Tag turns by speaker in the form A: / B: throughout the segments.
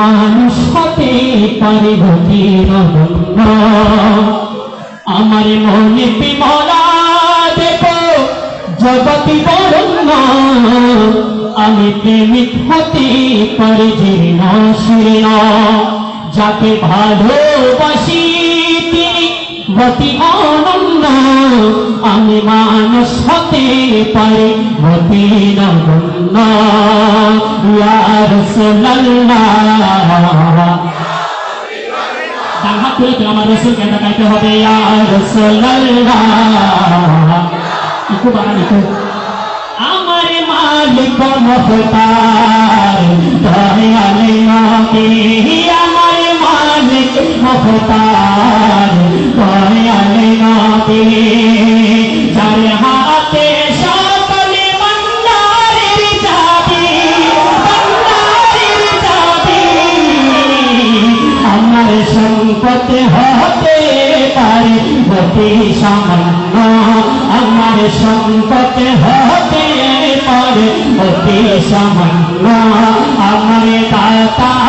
A: মানুষ হতে পারি হতে আমার মনে বিমলা দেব, জগতি বরণ্য। আমি প্রেমিক হতে পারি জীর্ণ শীর্ণ। যাকে ভালোবাসি তিনি গতি অনন্য। আমি মানুষ হতে পারি গতি নগণ্য ইয়ার ডান হাত তুলে তুলে আমার রসুলকে দেখাইতে হবে। ইয়ার একটু বাড়ান, একটু। আমার মালিক মহতার দয়ালে নবী। আমার মালিক সম্পদ হতে পারে, অতি সামান্য। আমার সম্পদ হতে পারে, অতি সামান্য। আমার দাতা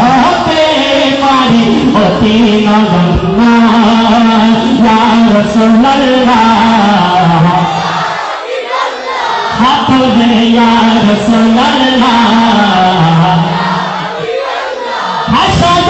A: হতে পারি, অতি নগণ্য। রাসূলুল্লাহ হাত ধরে ইয়া রাসূলুল্লাহ হাসাদান আল্লাহ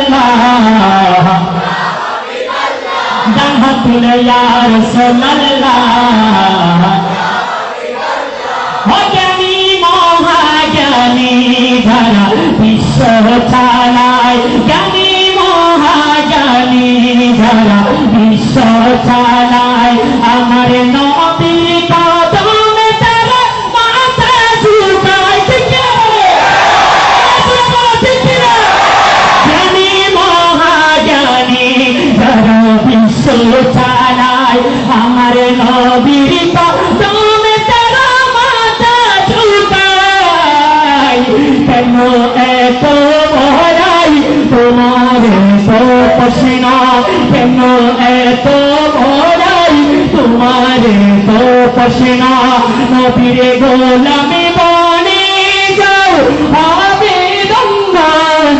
A: ডান হাত তুলে ইয়া রাসূলুল্লাহ অজ্ঞানী মহাজ্ঞানী যারা বিশ্ব চালায় চালায় আমার নবীর কদমে তারা মাথা ঝুঁকায়। কেন এত বড়াই তোমার প্রশ্ন কেন এত বড়াই তোমার প্রশ্ন গোলামি বনে যাও হবে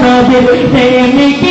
A: নবীর প্রেমিকি